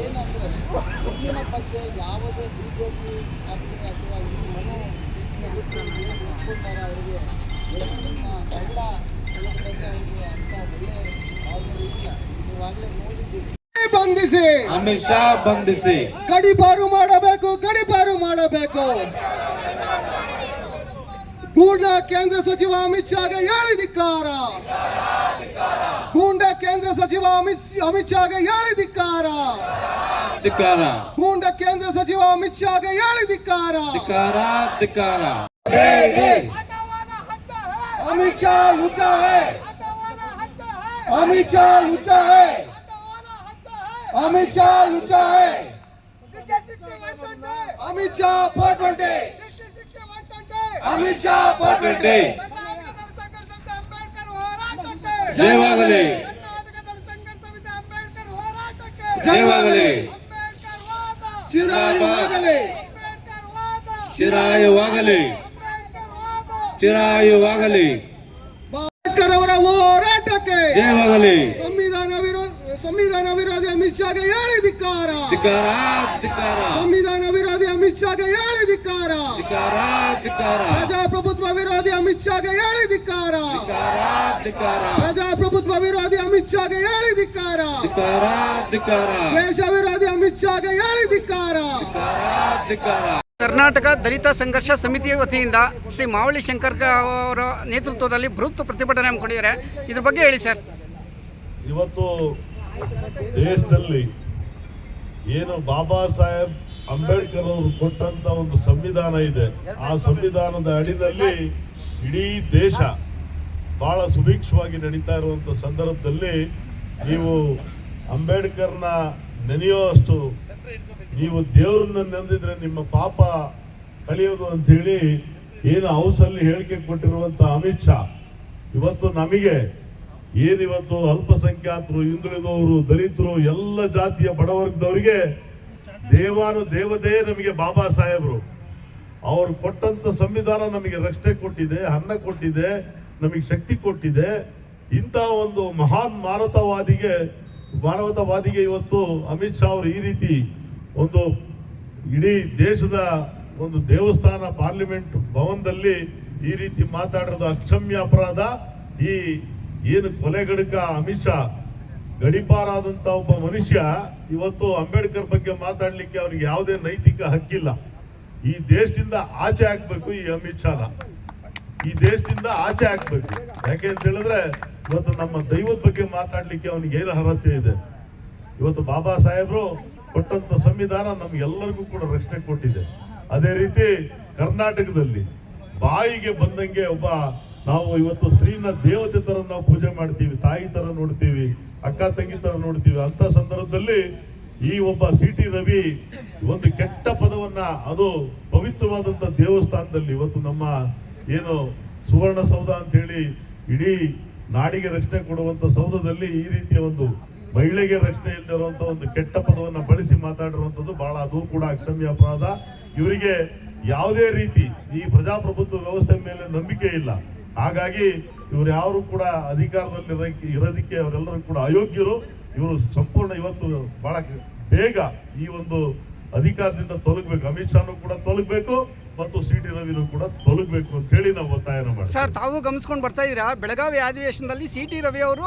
ಏನಂದರೆ ಬಗ್ಗೆ ಯಾವುದೇ ಬಿ ಜೆ ಪಿ ಆಗಲಿ ಅಥವಾ ಈ ಮನೋ ಏನು ಇಟ್ಕೊಂಡಾರ ಅವರಿಗೆ ನಮ್ಮ ಎಲ್ಲ ಬಗ್ಗೆ ಅವರಿಗೆ ಅಂತ ಒಳ್ಳೆಯ ಭಾವನೆ ಇಲ್ಲ ನೀವಾಗಲೇ ನೋಡಿದ್ದೀರಿ ಬಂಧಿಸಿ. ಅಮಿತ್ ಶಾ ಬಂಧಿಸಿ. ಗಡಿಪಾರು ಮಾಡಬೇಕು ಗಡಿಪಾರು ಮಾಡಬೇಕು. ಗೂಂಡ ಕೇಂದ್ರ ಸಚಿವ ಅಮಿತ್ ಶಾಗೆ ಹೇಳಿದಿಕ್ಕಾರ ಗೂಂಡ ಕೇಂದ್ರ ಸಚಿವ ಅಮಿತ್ ಅಮಿತ್ ಶಾಗೆ ಹೇಳಿದಿಕ್ಕಾರ ಧಿಕ್ಕಾರ ಗೂಂಡ ಕೇಂದ್ರ ಸಚಿವ ಅಮಿತ್ ಶಾಗೆ ಹೇಳಿದಿಕ್ಕಾರ ಧಿಕ್ಕಾರ ಧಿಕ್ಕಾರ ಅಮಿತ್ ಶಾ ಲುಚ್ಚ ಹೇ ಅಮಿತ್ ಶಾ ಲುಚ್ಚ ಹೇ ಅಮಿತ್ ಶಾ ಲುಚ್ಚ ಹೇ Amit Shah four twenty Amit Shah four twenty ಜಯವಾಗಲಿ ಜಯವಾಗಲಿ ಚಿರಾಯುವಾಗಲಿ ಚಿರಾಯುವಾಗಲಿ ಚಿರಾಯುವಾಗಲಿ ಅವರ ಹೋರಾಟಕ್ಕೆ ಜಯವಾಗಲಿ ಸಂವಿಧಾನ ವಿರೋಧ ಸಂವಿಧಾನ ವಿರೋಧಿ ಅಮಿತ್ ಶಾಗೆ ಹೇಳಿ ಧಿಕ್ಕಾರ ಧಿಕ್ಕಾರ. ಸಂವಿಧಾನ ವಿರೋಧಿ ಅಮಿತ್ ಶಾಗೆ ಹೇಳಿದಿಕ್ಕಾರ ಧಿಕ್ಕಾರ ಧಿಕ್ಕಾರ ಪ್ರಜಾಪ್ರಭುತ್ವ ವಿರೋಧಿ ಅಮಿತ್ ಶಾಗೆ ಹೇಳಿದಿಕ್ಕಾರ ಧಿಕ್ಕಾರ. ಪ್ರಜಾಪ್ರಭುತ್ವ ವಿರೋಧಿ ಅಮಿತ್ ಶಾಗೆ ಹೇಳಿದಿಕ್ಕಾರ ಧಿಕ್ಕಾರ. ದೇಶ ವಿರೋಧಿ ಅಮಿತ್ ಶಾಗೆ ಹೇಳಿದಿಕ್ಕಾರ ಧಿಕ್ಕಾರ. ಕರ್ನಾಟಕ ದಲಿತ ಸಂಘರ್ಷ ಸಮಿತಿಯ ವತಿಯಿಂದ ಶ್ರೀ ಮಾವಳಿ ಶಂಕರ್ ಗ- ಅವರ ನೇತೃತ್ವದಲ್ಲಿ ಬೃಹತ್ ಪ್ರತಿಭಟನೆ ಹಮ್ಮಿಕೊಂಡಿದ್ದಾರೆ. ಇದ್ರ ಬಗ್ಗೆ ಹೇಳಿ ಸರ್. ಇವತ್ತು ದೇಶದಲ್ಲಿ ಏನು ಬಾಬಾ ಸಾಹೇಬ್ ಅಂಬೇಡ್ಕರ್ ಅವರು ಕೊಟ್ಟಂತ ಒಂದು ಸಂವಿಧಾನ ಇದೆ. ಆ ಸಂವಿಧಾನದ ಅಡಿನಲ್ಲಿ ಇಡೀ ದೇಶ ಬಹಳ ಸುಭಿಕ್ಷವಾಗಿ ನಡೀತಾ ಇರುವಂತ ಸಂದರ್ಭದಲ್ಲಿ ನೀವು ಅಂಬೇಡ್ಕರ್ನ ನೆನೆಯುವಷ್ಟು ನೀವು ದೇವರನ್ನ ನೆನೆದಿದ್ರೆ ನಿಮ್ಮ ಪಾಪ ಕಲಿಯೋದು ಅಂತ ಹೇಳಿ ಏನು ಹೌಸಲ್ಲಿ ಹೇಳಿಕೆ ಕೊಟ್ಟಿರುವಂತ ಅಮಿತ್ ಶಾ, ಇವತ್ತು ನಮಗೆ ಏನಿವತ್ತು ಅಲ್ಪಸಂಖ್ಯಾತರು, ಹಿಂದುಳಿದವರು, ದಲಿತರು, ಎಲ್ಲ ಜಾತಿಯ ಬಡವರ್ಗದವರಿಗೆ ದೇವಾನು ದೇವತೆ ನಮಗೆ ಬಾಬಾ ಸಾಹೇಬರು. ಅವರು ಕೊಟ್ಟಂತ ಸಂವಿಧಾನ ನಮಗೆ ರಕ್ಷಣೆ ಕೊಟ್ಟಿದೆ, ಅನ್ನ ಕೊಟ್ಟಿದೆ, ನಮಗೆ ಶಕ್ತಿ ಕೊಟ್ಟಿದೆ. ಇಂಥ ಒಂದು ಮಹಾನ್ ಮಾನವತಾವಾದಿಗೆ ಮಾನವತಾವಾದಿಗೆ ಇವತ್ತು ಅಮಿತ್ ಶಾ ಅವರು ಈ ರೀತಿ ಒಂದು ಇಡೀ ದೇಶದ ಒಂದು ದೇವಸ್ಥಾನ, ಪಾರ್ಲಿಮೆಂಟ್ ಭವನದಲ್ಲಿ ಈ ರೀತಿ ಮಾತಾಡಿರೋದು ಅಕ್ಷಮ್ಯ ಅಪರಾಧ. ಈ ಏನು ಕೊಲೆಗಡಕ ಅಮಿತ್ ಶಾ ಗಡಿಪಾರಾದಂತ ಒಬ್ಬ ಮನುಷ್ಯ ಇವತ್ತು ಅಂಬೇಡ್ಕರ್ ಬಗ್ಗೆ ಮಾತಾಡ್ಲಿಕ್ಕೆ ಅವ್ರಿಗೆ ಯಾವುದೇ ನೈತಿಕ ಹಕ್ಕಿಲ್ಲ. ಈ ದೇಶದಿಂದ ಆಚೆ ಹಾಕ್ಬೇಕು ಈ ಅಮಿತ್ ಶಾ ಈ ದೇಶದಿಂದ ಆಚೆ ಹಾಕ್ಬೇಕು ಯಾಕೆ ಅಂತ ಹೇಳಿದ್ರೆ ಇವತ್ತು ನಮ್ಮ ದೈವದ ಬಗ್ಗೆ ಮಾತಾಡ್ಲಿಕ್ಕೆ ಅವನಿಗೆ ಏನು ಅರ್ಹತೆ ಇದೆ? ಇವತ್ತು ಬಾಬಾ ಸಾಹೇಬ್ರು ಕೊಟ್ಟಂತ ಸಂವಿಧಾನ ನಮ್ಗೆಲ್ಲರಿಗೂ ಕೂಡ ರಕ್ಷಣೆ ಕೊಟ್ಟಿದೆ. ಅದೇ ರೀತಿ ಕರ್ನಾಟಕದಲ್ಲಿ ಬಾಯಿಗೆ ಬಂದಂಗೆ ಒಬ್ಬ ನಾವು ಇವತ್ತು ಸ್ತ್ರೀನ ದೇವತೆ ಥರ ನಾವು ಪೂಜೆ ಮಾಡ್ತೀವಿ, ತಾಯಿ ತರ ನೋಡ್ತೀವಿ, ಅಕ್ಕ ತಂಗಿ ತರ ನೋಡ್ತೀವಿ. ಅಂತ ಸಂದರ್ಭದಲ್ಲಿ ಈ ಒಬ್ಬ ಸಿ ಟಿ ರವಿ ಒಂದು ಕೆಟ್ಟ ಪದವನ್ನ, ಅದು ಪವಿತ್ರವಾದಂತ ದೇವಸ್ಥಾನದಲ್ಲಿ ಇವತ್ತು ನಮ್ಮ ಏನು ಸುವರ್ಣ ಸೌಧ ಅಂತ ಹೇಳಿ ಇಡೀ ನಾಡಿಗೆ ರಕ್ಷಣೆ ಕೊಡುವಂತ ಸೌಧದಲ್ಲಿ ಈ ರೀತಿಯ ಒಂದು ಮಹಿಳೆಗೆ ರಕ್ಷಣೆ ಇಲ್ಲದಿರುವಂಥ ಒಂದು ಕೆಟ್ಟ ಪದವನ್ನ ಬಳಸಿ ಮಾತಾಡಿರುವಂತದ್ದು ಬಹಳ ಅದು ಕೂಡ ಅಕ್ಷಮ್ಯ ಅಪರಾಧ. ಇವರಿಗೆ ಯಾವುದೇ ರೀತಿ ಈ ಪ್ರಜಾಪ್ರಭುತ್ವ ವ್ಯವಸ್ಥೆ ಮೇಲೆ ನಂಬಿಕೆ ಇಲ್ಲ. ಹಾಗಾಗಿ ಇವರು ಯಾರು ಕೂಡ ಅಧಿಕಾರದಲ್ಲಿ ಇರೋದಕ್ಕೆ ಅವರೆಲ್ಲರೂ ಕೂಡ ಅಯೋಗ್ಯರು. ಇವರು ಸಂಪೂರ್ಣ ಇವತ್ತು ಬಹಳ ಬೇಗ ಈ ಒಂದು ಅಧಿಕಾರದಿಂದ ತೊಲಗಬೇಕು. ಅಮಿತ್ ಶಾನು ಕೂಡ ತೊಲಗಬೇಕು ಮತ್ತು ಸಿ ಟಿ ರವಿನೂ ಕೂಡ ತೊಲಗಬೇಕು ಅಂತ ಹೇಳಿ ನಾವು ಒತ್ತಾಯನ ಮಾಡ್ತೀವಿ. ಸರ್, ತಾವು ಗಮನಿಸ್ಕೊಂಡು ಬರ್ತಾ ಇದ್ದೀರಾ? ಬೆಳಗಾವಿ ಅಧಿವೇಶನದಲ್ಲಿ ಸಿ ಟಿ ರವಿ ಅವರು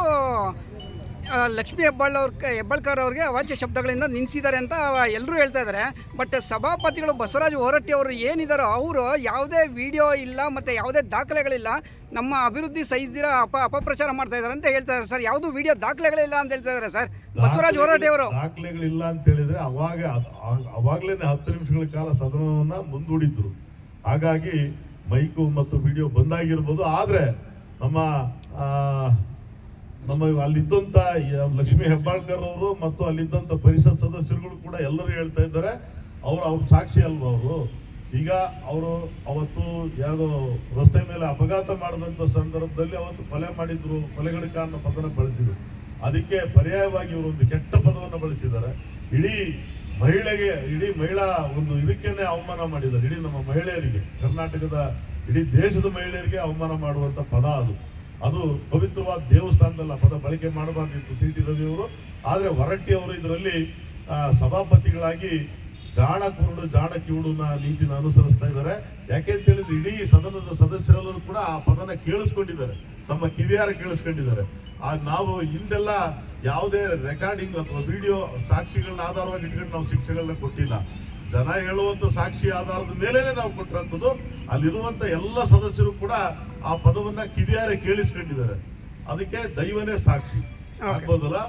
ಲಕ್ಷ್ಮೀ ಹೆಬ್ಬಾಳ್ ಅವ್ರ ಹೆಬ್ಬಾಳ್ಕರ್ ಅವ್ರಿಗೆ ಅವಾಚ್ಯ ಶಬ್ದಗಳಿಂದ ನಿಲ್ಲಿಸಿದ್ದಾರೆ ಅಂತ ಎಲ್ಲರೂ ಹೇಳ್ತಾ ಇದ್ದಾರೆ ಬಟ್ ಸಭಾಪತಿಗಳು ಬಸವರಾಜ ಹೊರಟ್ಟಿ ಅವರು ಏನಿದ್ದಾರೋ ಅವರು ಯಾವುದೇ ವಿಡಿಯೋ ಇಲ್ಲ ಮತ್ತು ಯಾವುದೇ ದಾಖಲೆಗಳಿಲ್ಲ ನಮ್ಮ ಅಭಿವೃದ್ಧಿ ಸಹಿಸಿದಿರ ಅಪ ಅಪಪ್ರಚಾರ ಮಾಡ್ತಾ ಇದ್ದಾರೆ ಅಂತ ಹೇಳ್ತಾ ಇದ್ದಾರೆ ಸರ್. ಯಾವುದು ವಿಡಿಯೋ ದಾಖಲೆಗಳಿಲ್ಲ ಅಂತ ಹೇಳ್ತಾ ಇದ್ದಾರೆ ಸರ್. ಬಸವರಾಜ ಹೊರಟ್ಟಿ ಅವರು. ದಾಖಲೆಗಳಿಲ್ಲ ಅಂತ ಹೇಳಿದ್ರೆ ಅವಾಗ ಅವಾಗಲೇ ಹತ್ತು ನಿಮಿಷಗಳ ಕಾಲ ಸದನವನ್ನು ಮುಂದೂಡಿದ್ರು. ಹಾಗಾಗಿ ಮೈಕು ಮತ್ತು ವಿಡಿಯೋ ಬಂದಾಗಿರ್ಬೋದು. ಆದರೆ ನಮ್ಮ ನಮ್ಮ ಅಲ್ಲಿದ್ದಂಥ ಲಕ್ಷ್ಮೀ ಹೆಬ್ಬಾಳ್ಕರ್ ಅವರು ಮತ್ತು ಅಲ್ಲಿದ್ದಂಥ ಪರಿಷತ್ ಸದಸ್ಯರುಗಳು ಕೂಡ ಎಲ್ಲರೂ ಹೇಳ್ತಾ ಇದ್ದಾರೆ. ಅವರು ಅವ್ರ ಸಾಕ್ಷಿ ಅಲ್ವ ಅವರು? ಈಗ ಅವರು ಅವತ್ತು ಯಾವುದೋ ರಸ್ತೆ ಮೇಲೆ ಅಪಘಾತ ಮಾಡಿದಂಥ ಸಂದರ್ಭದಲ್ಲಿ ಅವತ್ತು ಕೊಲೆ ಮಾಡಿದ್ರು ಕೊಲೆಗಡಕ ಅನ್ನೋ ಪದನ ಬಳಸಿದ್ರು. ಅದಕ್ಕೆ ಪರ್ಯಾಯವಾಗಿ ಇವರು ಒಂದು ಕೆಟ್ಟ ಪದವನ್ನು ಬಳಸಿದ್ದಾರೆ. ಇಡೀ ಮಹಿಳೆಗೆ, ಇಡೀ ಮಹಿಳಾ ಒಂದು ಇದಕ್ಕೇನೆ ಅವಮಾನ ಮಾಡಿದ್ದಾರೆ. ಇಡೀ ನಮ್ಮ ಮಹಿಳೆಯರಿಗೆ, ಕರ್ನಾಟಕದ ಇಡೀ ದೇಶದ ಮಹಿಳೆಯರಿಗೆ ಅವಮಾನ ಮಾಡುವಂತ ಪದ ಅದು. ಅದು ಪವಿತ್ರವಾದ ದೇವಸ್ಥಾನದಲ್ಲಿ, ಪದ ಬಳಕೆ ಮಾಡಬಾರ್ದಿತ್ತು ಸಿ ಟಿ ರವಿಯವರು ಆದರೆ ಹೊರಟ್ಟಿ ಅವರು ಇದರಲ್ಲಿ ಸಭಾಪತಿಗಳಾಗಿ ಜಾಣ ಕುರುಡು ಜಾಣ ಕಿವುಡುನ ನೀತಿನ ಅನುಸರಿಸ್ತಾ ಇದ್ದಾರೆ. ಯಾಕೆ ಅಂತ ಹೇಳಿದ್ರೆ, ಇಡೀ ಸದನದ ಸದಸ್ಯರೆಲ್ಲರೂ ಕೂಡ ಆ ಪದನ ಕೇಳಿಸ್ಕೊಂಡಿದ್ದಾರೆ. ತಮ್ಮ ಕಿವಿಯಾರ ಕೇಳಿಸ್ಕೊಂಡಿದ್ದಾರೆ. ಆ, ನಾವು ಹಿಂದೆಲ್ಲ ಯಾವುದೇ ರೆಕಾರ್ಡಿಂಗ್ ಅಥವಾ ವಿಡಿಯೋ ಸಾಕ್ಷಿಗಳನ್ನ ಆಧಾರವಾಗಿ ಇಟ್ಕೊಂಡು ನಾವು ಶಿಕ್ಷೆಗಳನ್ನ ಕೊಟ್ಟಿಲ್ಲ. ಜನ ಹೇಳುವಂತ ಸಾಕ್ಷಿ ಆಧಾರದ ಮೇಲೇ ನಾವು ಕೊಟ್ಟಿರೋಂಥದ್ದು ಅಲ್ಲಿರುವಂತ ಎಲ್ಲ ಸದಸ್ಯರು ಕೂಡ ಆ ಪದವನ್ನ ಕಿಡಿಯಾರೆ ಕೇಳಿಸ್ಕೊಂಡಿದ್ದಾರೆ. ಅದಕ್ಕೆ ದೈವನೇ ಸಾಕ್ಷಿ. ಆಗ್ಬೋದಲ್ಲ?